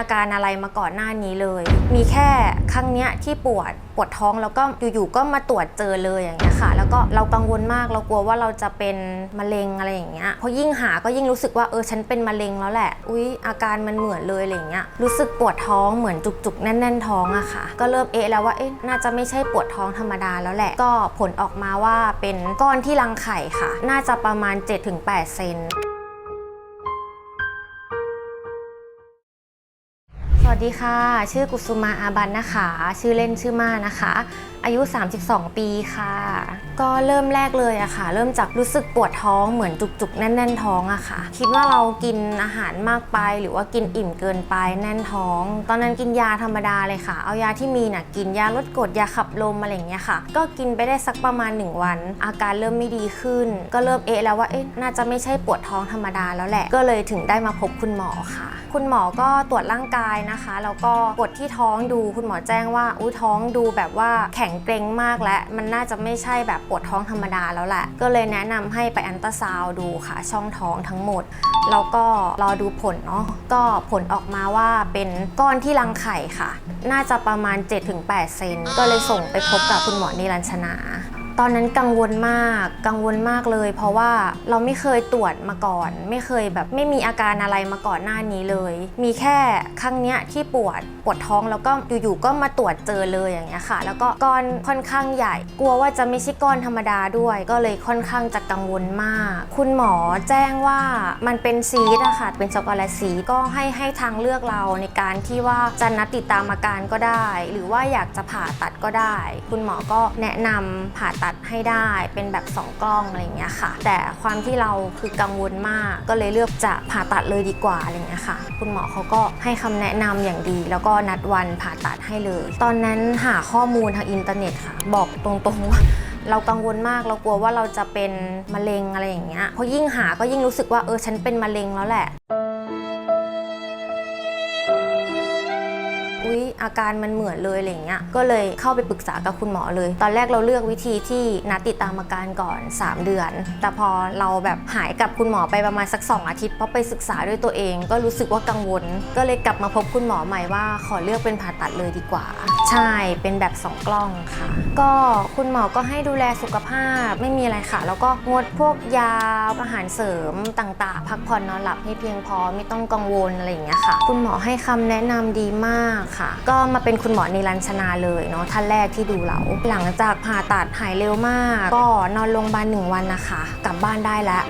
อาการอะไรมาก่อนหน้านี้เลย มีแค่ครั้งเนี้ยที่ปวดปวดท้องแล้วก็อยู่ๆก็มาตรวจเจอเลยอย่างเงี้ยค่ะ แล้วก็เรากังวลมากเรากลัวว่าเราจะเป็นมะเร็งอะไรอย่างเงี้ยพอยิ่งหาก็ยิ่งรู้สึกว่าเออฉันเป็นมะเร็งแล้วแหละ อุ๊ยอาการมันเหมือนเลยอะไรอย่างเงี้ยรู้สึกปวดท้องเหมือนจุกๆแน่น ๆ ท้องอะค่ะ ก็เริ่มเอะแล้วว่าเอ๊ะน่าจะไม่ใช่ปวดท้องธรรมดาแล้วแหละ ก็ผลออกมาว่าเป็นก้อนที่รังไข่ค่ะ น่าจะประมาณ 7-8 เซน วัสดีค่ะ ชื่อกุสุมาอาบันนะคะ ชื่อเล่นชื่อมานะคะ อายุ 32 ปีค่ะ ก็เริ่มแรกเลยอะค่ะ เริ่มจากรู้สึกปวดท้องเหมือนจุกๆ แน่น ๆ ท้องอะค่ะ คิดว่าเรากินอาหารมากไป หรือว่ากินอิ่มเกินไปแน่นท้อง ตอนนั้นกินยาธรรมดาเลยค่ะ เอายาที่มีน่ะกินยาลดกรดยาขับลมอะไรอย่างเงี้ยค่ะ ก็กินไปได้สักประมาณ 1 วัน อาการเริ่มไม่ดีขึ้น ก็เริ่มเอะแล้วว่าเอ๊ะน่าจะไม่ใช่ปวดท้องธรรมดาแล้วแหละ ก็เลยถึงได้มาพบคุณหมอค่ะ คุณหมอก็ตรวจร่างกายนะคะแล้วก็กดที่ท้องดูคุณหมอแจ้งว่าอุ้ยท้องดูแบบว่าแข็งเกร็งมากและมันน่าจะไม่ใช่แบบปวดท้องธรรมดาแล้วแหละ ก็เลยแนะนำให้ไปอันตราซาวด์ดูค่ะ ช่องท้องทั้งหมด แล้วก็รอดูผลเนาะก็ผลออกมาว่าเป็นก้อนที่รังไข่ค่ะ น่าจะประมาณ 7-8 เซน ก็เลยส่งไปพบกับคุณหมอนิรัญชนา ตอนนั้นกังวลมากกังวลมากเลย เพราะว่าเราไม่เคยตรวจมาก่อน ไม่เคยแบบไม่มีอาการอะไรมาก่อนหน้านี้เลย มีแค่ครั้งเนี้ยที่ปวดปวดท้องแล้วก็อยู่ๆก็มาตรวจเจอเลยอย่างเงี้ยค่ะ แล้วก็ก้อนค่อนข้างใหญ่ กลัวว่าจะไม่ใช่ก้อนธรรมดาด้วย ก็เลยค่อนข้างจะกังวลมาก คุณหมอแจ้งว่ามันเป็นซีดอะค่ะเป็นช็อกโกแลตซีก็ให้ให้ทางเลือกเราในการที่ว่าจะนัดติดตามอาการก็ได้ หรือว่าอยากจะผ่าตัดก็ได้ คุณหมอก็แนะนำผ่าตัดให้ได้เป็นแบบสองกล้องอะไรเงี้ยค่ะ แต่ความที่เราคือกังวลมากก็เลยเลือกจะผ่าตัดเลยดีกว่าอะไรเงี้ยค่ะ คุณหมอเขาก็ให้คำแนะนำอย่างดี แล้วก็นัดวันผ่าตัดให้เลย ตอนนั้นหาข้อมูลทางอินเทอร์เน็ตค่ะ บอกตรงๆว่าเรากังวลมากเรากลัวว่าเราจะเป็นมะเร็งอะไรอย่างเงี้ยพอยิ่งหาก็ยิ่งรู้สึกว่าเออฉันเป็นมะเร็งแล้วแหละ อุ๊ยอาการมันเหมือนเลยอะไรเงี้ยก็เลยเข้าไปปรึกษากับคุณหมอเลย ตอนแรกเราเลือกวิธีที่นัดติดตามอาการก่อน 3 เดือน แต่พอเราแบบหายกับคุณหมอไปประมาณสัก 2 อาทิตย์เพราะไปศึกษาด้วยตัวเอง ก็รู้สึกว่ากังวล ก็เลยกลับมาพบคุณหมอใหม่ว่าขอเลือกเป็นผ่าตัดเลยดีกว่า ใช่เป็นแบบ 2 กล้องค่ะ ก็คุณหมอก็ให้ดูแลสุขภาพไม่มีอะไรค่ะ แล้วก็งดพวกยาอาหารเสริมต่างๆ พักผ่อนนอนหลับให้เพียงพอไม่ต้องกังวลอะไรอย่างเงี้ยค่ะ คุณหมอให้คำแนะนำดีมากค่ะค่ะ ก็มาเป็นคุณหมอในรัญชนาเลยเนาะท่านแรกที่ดูเรา หลังจากผ่าตัดหายเร็วมาก ก็นอนโรงพยาบาลหนึ่งวันนะคะ กลับบ้านได้แล้ว